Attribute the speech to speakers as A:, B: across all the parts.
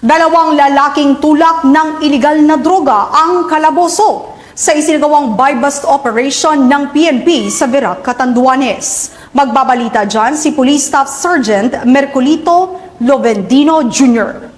A: Dalawang lalaking tulak ng iligal na droga ang kalaboso sa isinagawang buy-bust operation ng PNP sa Verac, Catanduanes. Magbabalita dyan si Police Staff Sergeant Mercolito Lovendino Jr.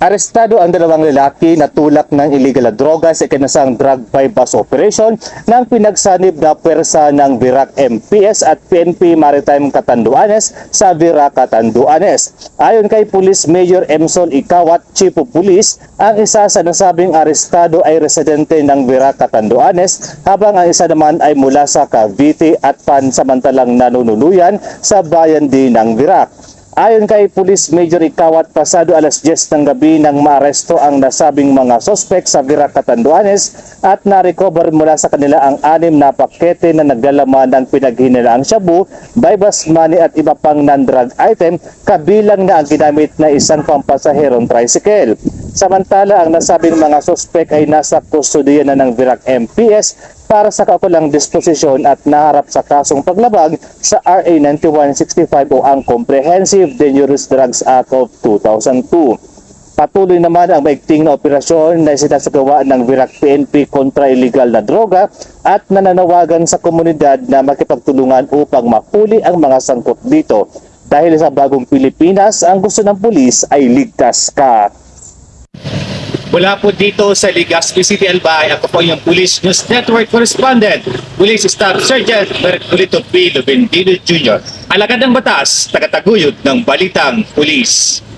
B: Arestado ang dalawang lalaki na tulak ng illegal na droga sa ikinasang drug buy-bust operation ng pinagsanib na pwersa ng Virac MPS at PNP Maritime Catanduanes sa Virac Catanduanes. Ayon kay Police Major Emson Ikawat, Chief of Police, ang isa sa nasabing arestado ay residente ng Virac Catanduanes habang ang isa naman ay mula sa Cavite at pansamantalang nanunuluyan sa bayan din ng Virac. Ayon kay Police Major Ikawat, pasado alas 10 ng gabi nang maaresto ang nasabing mga sospek sa Virac Catanduanes at na-recover mula sa kanila ang anim na pakete na naglalaman ng pinaghinilaang shabu, buy-bust money at iba pang non-drug item kabilang na ang ginamit na isang pampasaherong tricycle. Samantala, ang nasabing mga sospek ay nasa kustodiya na ng Virac MPS para sa kaukulang disposisyon at naharap sa kasong paglabag sa RA 9165 o ang Comprehensive Dangerous Drugs Act of 2002. Patuloy naman ang maigting na operasyon na sinasagawa ng Virac PNP kontra illegal na droga at nananawagan sa komunidad na makipagtulungan upang mahuli ang mga sangkot dito. Dahil sa bagong Pilipinas, ang gusto ng pulis ay ligtas ka.
C: Mula po dito sa Legazpi City, Albay, ako po yung Police News Network Correspondent, Police Staff Sergeant Merculito P. Lubendino Jr. Alagad ng batas, tagataguyod ng Balitang Police.